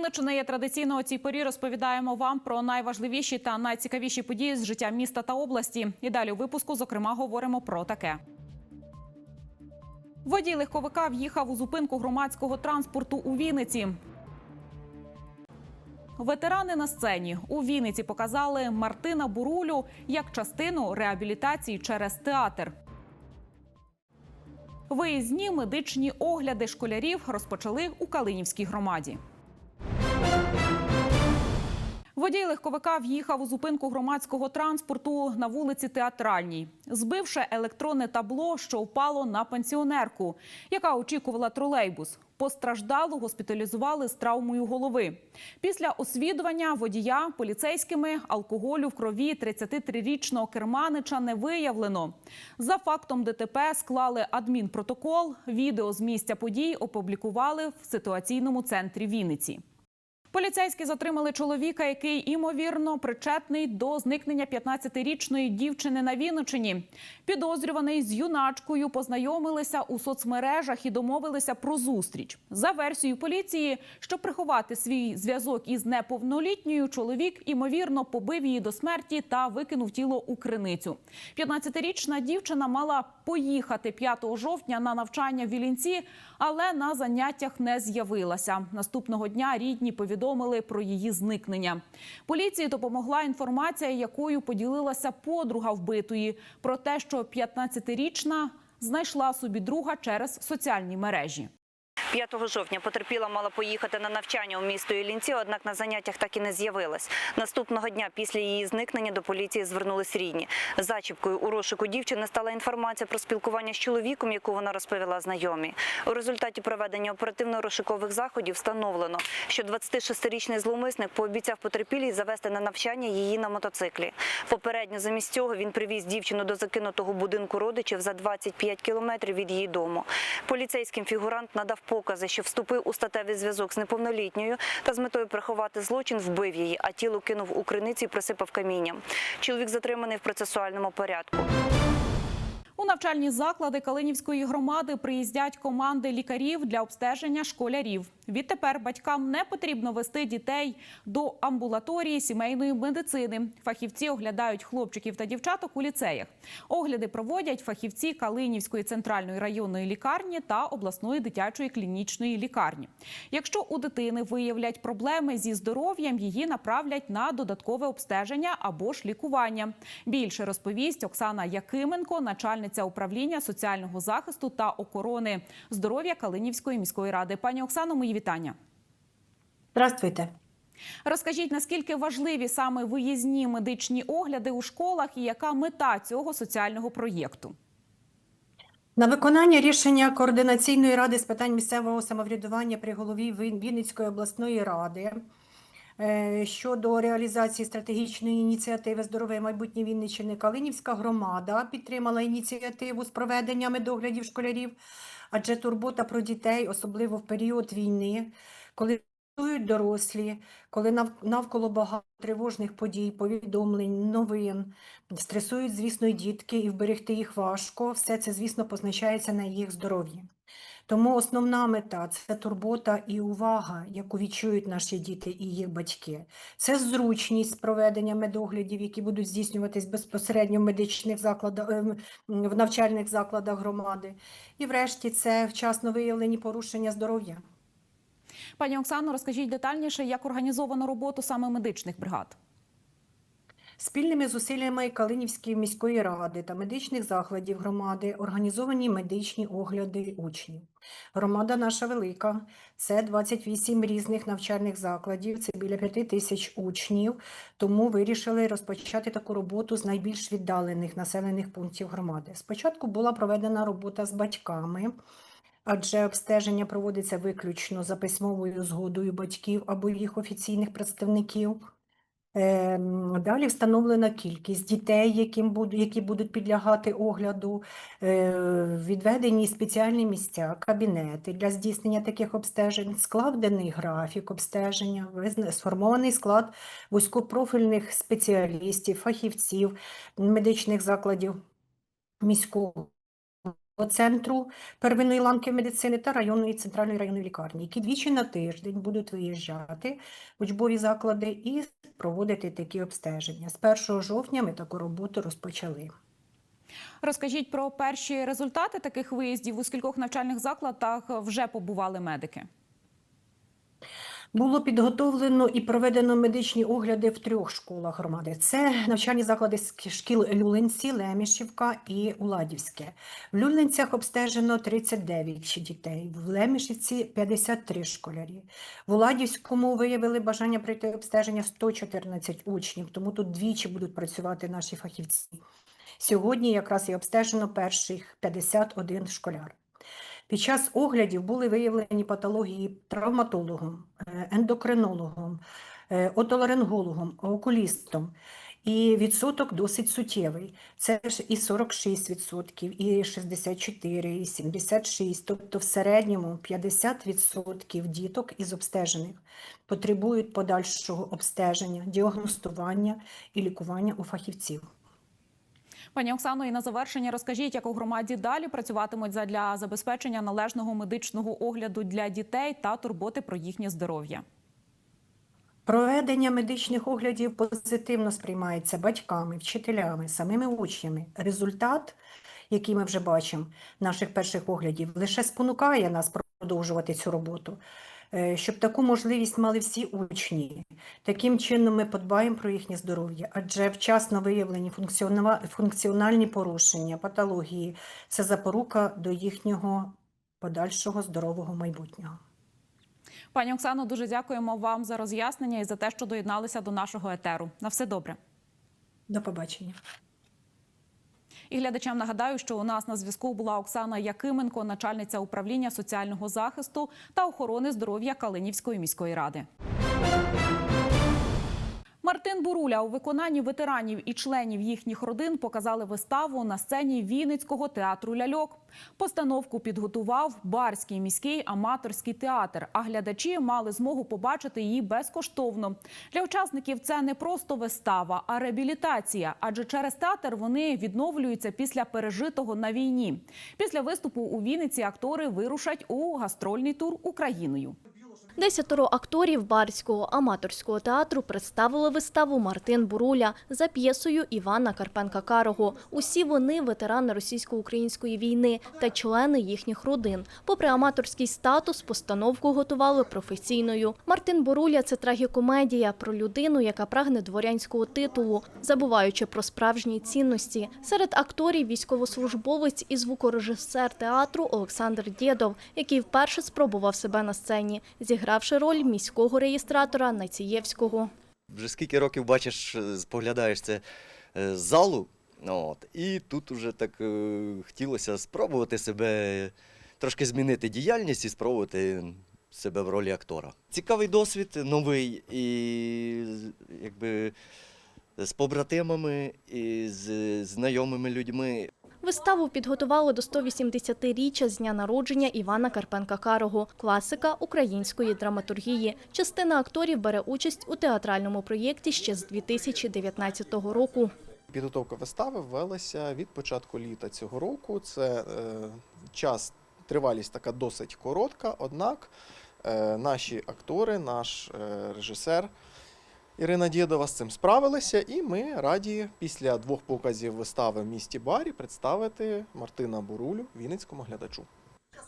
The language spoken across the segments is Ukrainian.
Вінниччини є традиційно у цій порі розповідаємо вам про найважливіші та найцікавіші події з життя міста та області. І далі у випуску, зокрема, говоримо про таке. Водій легковика в'їхав у зупинку громадського транспорту у Вінниці. Ветерани на сцені у Вінниці показали Мартина Бурулю як частину реабілітації через театр. Виїзні медичні огляди школярів розпочали у Калинівській громаді. Водій легковика в'їхав у зупинку громадського транспорту на вулиці Театральній, збивши електронне табло, що впало на пенсіонерку, яка очікувала тролейбус. Постраждалу госпіталізували з травмою голови. Після освідування водія поліцейськими алкоголю в крові 33-річного керманича не виявлено. За фактом ДТП склали адмінпротокол. Відео з місця подій опублікували в ситуаційному центрі Вінниці. Поліцейські затримали чоловіка, який імовірно причетний до зникнення 15-річної дівчини на Вінниччині. Підозрюваний з юначкою познайомилися у соцмережах і домовилися про зустріч. За версією поліції, щоб приховати свій зв'язок із неповнолітньою, чоловік імовірно побив її до смерті та викинув тіло у криницю. 15-річна дівчина мала поїхати 5 жовтня на навчання в Вілінці, але на заняттях не з'явилася. Наступного дня рідні повідомили про її зникнення. Поліції допомогла інформація, якою поділилася подруга вбитої, про те, що 15-річна знайшла собі друга через соціальні мережі. 5 жовтня потерпіла мала поїхати на навчання у місто Іллінці, однак на заняттях так і не з'явилась. Наступного дня після її зникнення до поліції звернулись рідні. Зачіпкою у розшуку дівчини стала інформація про спілкування з чоловіком, яку вона розповіла знайомі. У результаті проведення оперативно-розшукових заходів встановлено, що 26-річний зловмисник пообіцяв потерпілій завести на навчання її на мотоциклі. Попередньо замість цього він привіз дівчину до закинутого будинку родичів за 25 кілометрів від її дому. Поліцейським фігурант надав покази, що вступив у статевий зв'язок з неповнолітньою та з метою приховати злочин вбив її, а тіло кинув у криниці і присипав камінням. Чоловік затриманий в процесуальному порядку. У навчальні заклади Калинівської громади приїздять команди лікарів для обстеження школярів. Відтепер батькам не потрібно вести дітей до амбулаторії сімейної медицини. Фахівці оглядають хлопчиків та дівчаток у ліцеях. Огляди проводять фахівці Калинівської центральної районної лікарні та обласної дитячої клінічної лікарні. Якщо у дитини виявлять проблеми зі здоров'ям, її направлять на додаткове обстеження або ж лікування. Більше розповість Оксана Якименко, начальниця управління соціального захисту та охорони здоров'я Калинівської міської ради. Пані Оксано, мої вітання. Здравствуйте. Розкажіть, наскільки важливі саме виїзні медичні огляди у школах і яка мета цього соціального проєкту? На виконання рішення Координаційної ради з питань місцевого самоврядування при голові Він- Вінницької обласної ради щодо реалізації стратегічної ініціативи Здорове майбутнє Вінниччини Калинівська громада підтримала ініціативу з проведення медоглядів школярів, адже турбота про дітей, особливо в період війни, коли працюють дорослі, коли навколо багато тривожних подій, повідомлень, новин, стресують, звісно, і дітки, і вберегти їх важко. Все це, звісно, позначається на їх здоров'ї. Тому основна мета це турбота і увага, яку відчують наші діти і їх батьки. Це зручність проведення медоглядів, які будуть здійснюватись безпосередньо в медичних закладах, ем, в навчальних закладах громади. І врешті це вчасно виявлені порушення здоров'я. Пані Оксано, розкажіть детальніше, як організовано роботу саме медичних бригад. Спільними зусиллями Калинівської міської ради та медичних закладів громади організовані медичні огляди учнів. Громада наша велика, це 28 різних навчальних закладів, це біля 5 тисяч учнів, тому вирішили розпочати таку роботу з найбільш віддалених населених пунктів громади. Спочатку була проведена робота з батьками, адже обстеження проводиться виключно за письмовою згодою батьків або їх офіційних представників. Ем, Далі встановлена кількість дітей, які будуть підлягати огляду, е, відведені спеціальні місця, кабінети для здійснення таких обстежень, складений графік обстеження, сформований склад вузькопрофільних спеціалістів, фахівців медичних закладів міського центру первинної ланки медицини та районної центральної районної лікарні, які двічі на тиждень будуть виїжджати в учбові заклади і проводити такі обстеження. З 1 жовтня ми таку роботу розпочали. Розкажіть про перші результати таких виїздів. У скількох навчальних закладах вже побували медики. Було підготовлено і проведено медичні огляди в трьох школах громади. Це навчальні заклади шкіл Люлинці, Лемішівка і Уладівське. В Люлинцях обстежено 39 дітей, в Лемішівці 53 школярі. В Уладівському виявили бажання пройти обстеження 114 учнів, тому тут двічі будуть працювати наші фахівці. Сьогодні якраз і обстежено перших 51 школяр. Під час оглядів були виявлені патології травматологом, е, ендокринологом, е, отоларингологом, окулістом. І відсоток досить суттєвий. Це ж і 46%, і 64%, і 76%. Тобто в середньому 50% діток із обстежених потребують подальшого обстеження, діагностування і лікування у фахівців. Пані Оксано, і на завершення розкажіть, як у громаді далі працюватимуть задля забезпечення належного медичного огляду для дітей та турботи про їхнє здоров'я. Проведення медичних оглядів позитивно сприймається батьками, вчителями, самими учнями. Результат, який ми вже бачимо, наших перших оглядів, лише спонукає нас продовжувати цю роботу, щоб таку можливість мали всі учні. Таким чином ми подбаємо про їхнє здоров'я, адже вчасно виявлені функціональні порушення, патології це запорука до їхнього подальшого здорового майбутнього. Пані Оксано, дуже дякуємо вам за роз'яснення і за те, що доєдналися до нашого етеру. На все добре. До побачення. І глядачам нагадаю, що у нас на зв'язку була Оксана Якименко, начальниця управління соціального захисту та охорони здоров'я Калинівської міської ради. Мартин Буруля у виконанні ветеранів і членів їхніх родин показали виставу на сцені Вінницького театру ляльок. Постановку підготував Барський міський аматорський театр, а глядачі мали змогу побачити її безкоштовно. Для учасників це не просто вистава, а реабілітація, адже через театр вони відновлюються після пережитого на війні. Після виступу у Вінниці актори вирушать у гастрольний тур Україною. Десятеро акторів Барського аматорського театру представили виставу Мартин Буруля за п'єсою Івана Карпенка Карого. Усі вони ветерани російсько-української війни та члени їхніх родин. Попри аматорський статус, постановку готували професійною. Мартин Буруля це трагікомедія про людину, яка прагне дворянського титулу, забуваючи про справжні цінності. Серед акторів військовослужбовець і звукорежисер театру Олександр Дєдов, який вперше спробував себе на сцені, зігравши роль міського реєстратора Націєвського. Вже скільки років бачиш, е, споглядаєш це е, з залу, ну, от, і тут уже так е, хотілося спробувати себе, трошки змінити діяльність і спробувати себе в ролі актора. Цікавий досвід, новий, і якби з побратимами, і з знайомими людьми. Виставу підготували до 180-річчя з дня народження Івана Карпенка Карого, класика української драматургії. Частина акторів бере участь у театральному проєкті ще з 2019 року. Підготовка вистави велася від початку літа цього року. Це е, час, тривалість така досить коротка, однак е, наші актори, наш е, режисер Ірина Дєдова з цим справилися, і ми раді після двох показів вистави в місті Барі представити Мартина Бурулю Вінницькому глядачу.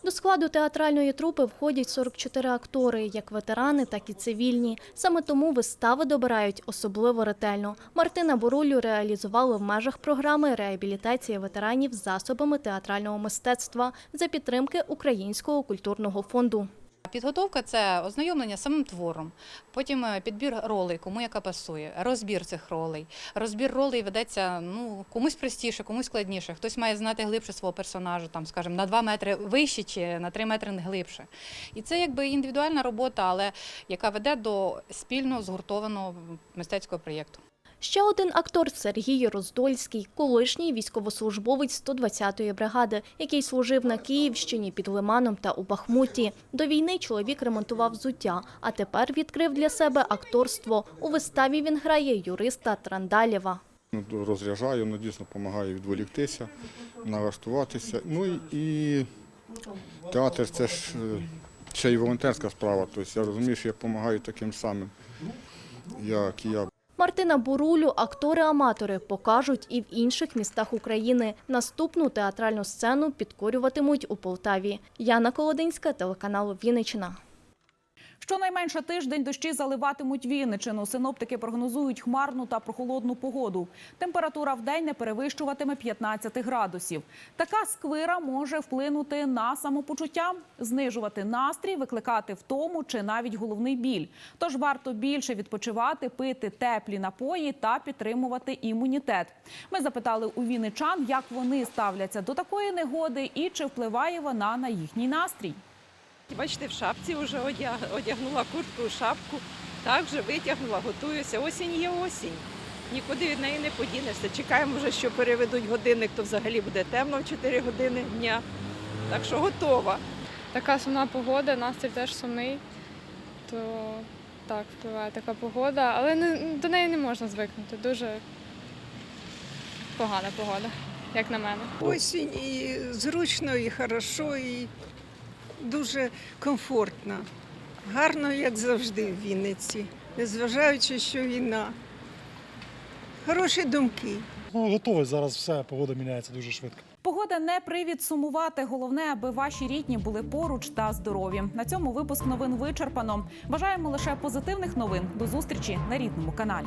До складу театральної трупи входять 44 актори, як ветерани, так і цивільні. Саме тому вистави добирають особливо ретельно. Мартина Борулю реалізували в межах програми реабілітації ветеранів засобами театрального мистецтва за підтримки Українського культурного фонду. Підготовка це ознайомлення з самим твором, потім е, підбір ролей, кому яка пасує, розбір цих ролей. Розбір ролей ведеться ну комусь простіше, комусь складніше. Хтось має знати глибше свого персонажа, там, скажімо, на 2 метри вище чи на 3 метри глибше. І це якби індивідуальна робота, але яка веде до спільно згуртованого мистецького проєкту. Ще один актор Сергій Роздольський, колишній військовослужбовець 120-ї бригади, який служив на Київщині під Лиманом та у Бахмуті. До війни чоловік ремонтував взуття, а тепер відкрив для себе акторство. У виставі він грає юриста Трандалєва. Ну, Розряджаю, ну, дійсно допомагає відволіктися, налаштуватися. Ну і, театр це ж е, ще й волонтерська справа. Тобто я розумію, що я допомагаю таким самим, як і я. Мартина Бурулю актори-аматори покажуть і в інших містах України. Наступну театральну сцену підкорюватимуть у Полтаві. Яна Колодинська, телеканал Вінниччина. Щонайменше тиждень дощі заливатимуть Вінничину. Синоптики прогнозують хмарну та прохолодну погоду. Температура вдень не перевищуватиме 15 градусів. Така сквира може вплинути на самопочуття, знижувати настрій, викликати втому чи навіть головний біль. Тож варто більше відпочивати, пити теплі напої та підтримувати імунітет. Ми запитали у вінничан, як вони ставляться до такої негоди і чи впливає вона на їхній настрій. Бачите, в шапці вже одягнула куртку, шапку. Так вже витягнула, готуюся. Осінь є осінь. Нікуди від неї не подінешся. Чекаємо вже, що переведуть годинник, то взагалі буде темно в 4 години дня. Так що готова. така сумна погода, настрій теж сумний, то так впливає така погода, але не, до неї не можна звикнути. Дуже погана погода, як на мене. Осінь і зручно, і хорошо, і дуже комфортно. Гарно, як завжди, в Вінниці, незважаючи, що війна. Хороші думки. Ну, готовий зараз все, погода міняється дуже швидко. Погода не привід сумувати. Головне, аби ваші рідні були поруч та здорові. На цьому випуск новин вичерпано. Бажаємо лише позитивних новин. До зустрічі на рідному каналі.